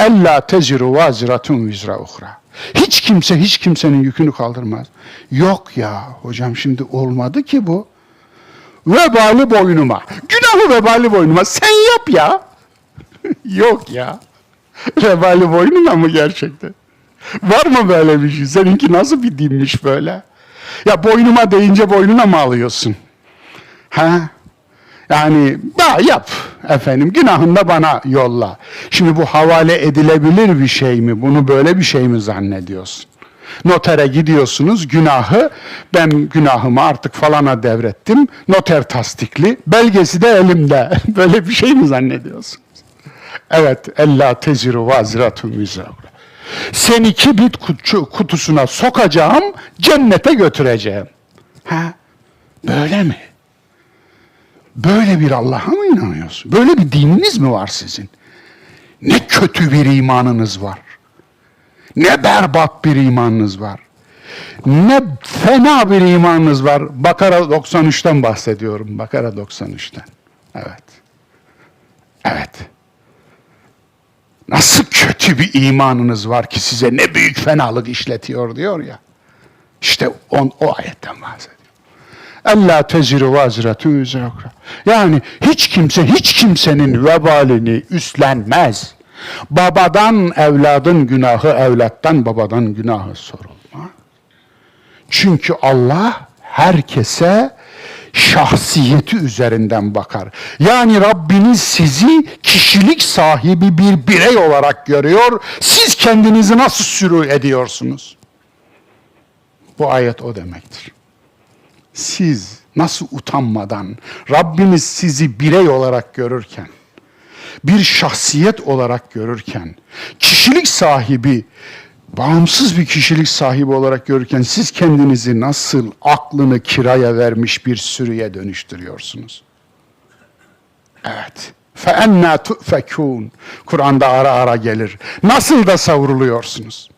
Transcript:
Ella teziru vaziratun vizra uhra. Hiç kimse hiç kimsenin yükünü kaldırmaz. Yok ya hocam şimdi olmadı ki bu. Vebali boynuma. Günahı vebali boynuma. Sen yap ya. Yok ya. Vebali boynuna mı gerçekten? Var mı böyle bir şey? Seninki nasıl bir dinmiş böyle? Ya boynuma deyince boynuna mı alıyorsun? Ha? Yani ya yap efendim günahını da bana yolla. Şimdi bu havale edilebilir bir şey mi? Bunu böyle bir şey mi zannediyorsun? Notere gidiyorsunuz günahı ben günahımı artık falana devrettim. Noter tasdikli belgesi de elimde. Böyle bir şey mi zannediyorsunuz? Evet ella teziru vaziratun vizra. Seni kibrit kutu- kutusuna sokacağım, cennete götüreceğim. Ha? Böyle mi? Böyle bir Allah'a mı inanıyorsun? Böyle bir dininiz mi var sizin? Ne kötü bir imanınız var. Ne berbat bir imanınız var. Ne fena bir imanınız var. Bakara 93'ten bahsediyorum. Bakara 93'ten. Evet. Evet. Nasıl kötü bir imanınız var ki size ne büyük fenalık işletiyor diyor ya. İşte on, o ayetten bahsediyor. Ella teziru vaziratun vizra ukra. Yani hiç kimse hiç kimsenin vebalini üstlenmez. Babadan evladın günahı, evlattan babadan günahı sorulmaz. Çünkü Allah herkese şahsiyeti üzerinden bakar. Yani Rabbiniz sizi kişilik sahibi bir birey olarak görüyor. Siz kendinizi nasıl sürü ediyorsunuz? Bu ayet o demektir Siz nasıl utanmadan Rabbiniz sizi birey olarak görürken, bir şahsiyet olarak görürken, kişilik sahibi, bağımsız bir kişilik sahibi olarak görürken siz kendinizi nasıl aklını kiraya vermiş bir sürüye dönüştürüyorsunuz? Evet. فَاَنَّا تُؤْفَكُونَ Kur'an'da ara ara gelir. Nasıl da savruluyorsunuz?